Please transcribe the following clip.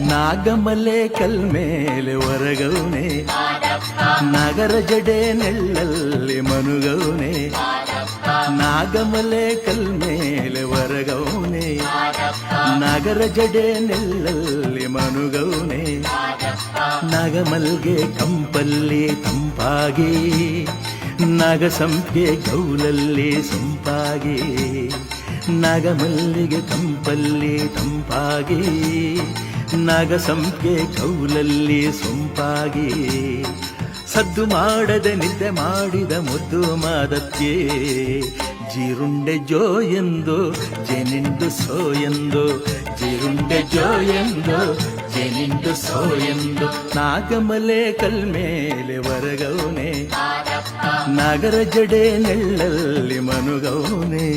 ನಾಗಮಲೆ ಕಲ್ಮೇಲೆ ಹೊರಗೌನೆ ನಗರ ಜಡೆ ನೆಳ್ಳಲ್ಲಿ ಮನುಗೌನೆ. ನಾಗಮಲೆ ಕಲ್ಮೇಲೆ ಹೊರಗೌನೆ ನಗರ ಜಡೆ ನೆಳ್ಳಲ್ಲಿ ಮನುಗೌನೆ. ನಾಗಮಲ್ಗೆ ಕಂಪಲ್ಲಿ ತಂಪಾಗಿ. ನಾಗಸಂಪ್ಗೆ ಗೌಲಲ್ಲಿ ಸೊಂಪಾಗಿ. ನಗಮಲ್ಲಿಗೆ ತಂಪಲ್ಲಿ ತಂಪಾಗಿ, ನಗಸಂಪಿಗೆ ಕೌಲಲ್ಲಿ ಸೊಂಪಾಗಿ. ಸದ್ದು ಮಾಡದೆ ನಿದ್ದೆ ಮಾಡಿದ ಮುದ್ದು ಮಾದಕ್ಕೆ, ಜೀರುಂಡೆ ಜೋ ಎಂದು ಜೆನಿಂಡು ಸೋ ಎಂದು, ಜೀರುಂಡೆ ಜೋ ಎಂದು ಜೆನಿಂಡು ಸೋ ಎಂದು. ನಾಗಮಲೆ ಕಲ್ಮೇಲೆ ವರಗೌನೆ ನಾಗರ ಜಡೆ ನೆಳ್ಳಲ್ಲಿ ಮನುಗೌನೆ